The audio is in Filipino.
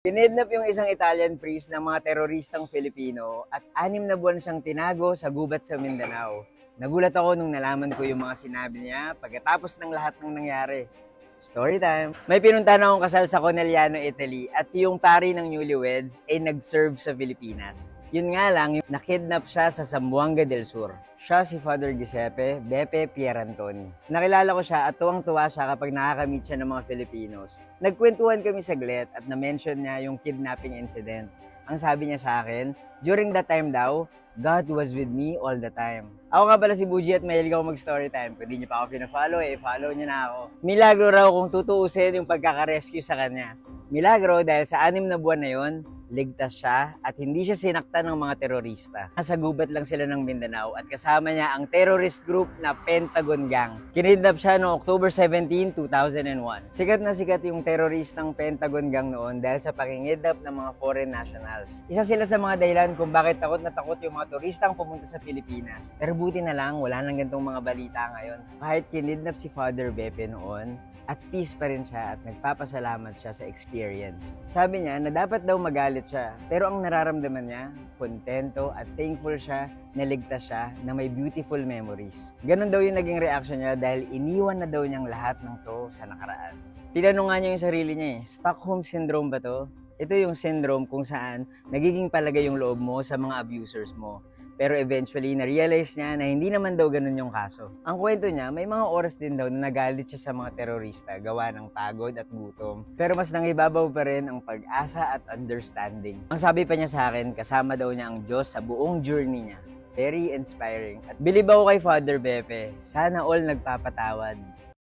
Kinidnap yung isang Italian priest ng mga teroristang Filipino at anim na buwan siyang tinago sa gubat sa Mindanao. Nagulat ako nung nalaman ko yung mga sinabi niya pagkatapos ng lahat ng nangyari. Story time! May pinuntahan akong kasal sa Conegliano, Italy at yung pari ng newlyweds ay nag-serve sa Pilipinas. Yun nga lang, nakidnap siya sa Zamboanga del Sur. Siya si Father Giuseppe Beppe Pierantoni. Nakilala ko siya at tuwang-tuwa siya kapag nakaka-meet siya ng mga Filipinos. Nagkwentuhan kami saglit at na-mention niya yung kidnapping incident. Ang sabi niya sa akin, during that time daw, God was with me all the time. Ako nga pala si Buji at mahilig ako mag-story time. Di niyo pa ako pina-follow, eh, follow niyo na ako. Milagro raw kung tutuusin yung pagkaka-rescue sa kanya. Milagro dahil sa anim na buwan na yon, ligtas siya at hindi siya sinaktan ng mga terorista. Nasa gubat lang sila ng Mindanao at kasama niya ang terrorist group na Pentagon Gang. Kinidnap siya noong October 17, 2001. Sikat na sikat yung teroristang Pentagon Gang noon dahil sa pakingidnap ng mga foreign nationals. Isa sila sa mga dahilan kung bakit takot na takot yung mga turistang pumunta sa Pilipinas. Pero buti na lang, wala nang gantong mga balita ngayon. Kahit kinidnap si Father Bepe noon, at peace pa rin siya at nagpapasalamat siya sa experience. Sabi niya na dapat daw magalit siya, pero ang nararamdaman niya, kontento at thankful siya na ligtas siya na may beautiful memories. Ganon daw yung naging reaction niya dahil iniwan na daw niyang lahat ng to sa nakaraan. Tinanong nga niya yung sarili niya eh, Stockholm Syndrome ba to? Ito yung syndrome kung saan nagiging palagay yung loob mo sa mga abusers mo. Pero eventually, na-realize niya na hindi naman daw ganun yung kaso. Ang kwento niya, may mga oras din daw na nagalit siya sa mga terorista gawa ng pagod at gutom. Pero mas nangibabaw pa rin ang pag-asa at understanding. Ang sabi pa niya sa akin, kasama daw niya ang Diyos sa buong journey niya. Very inspiring. At believe ako kay Father Bepe, sana all nagpapatawad.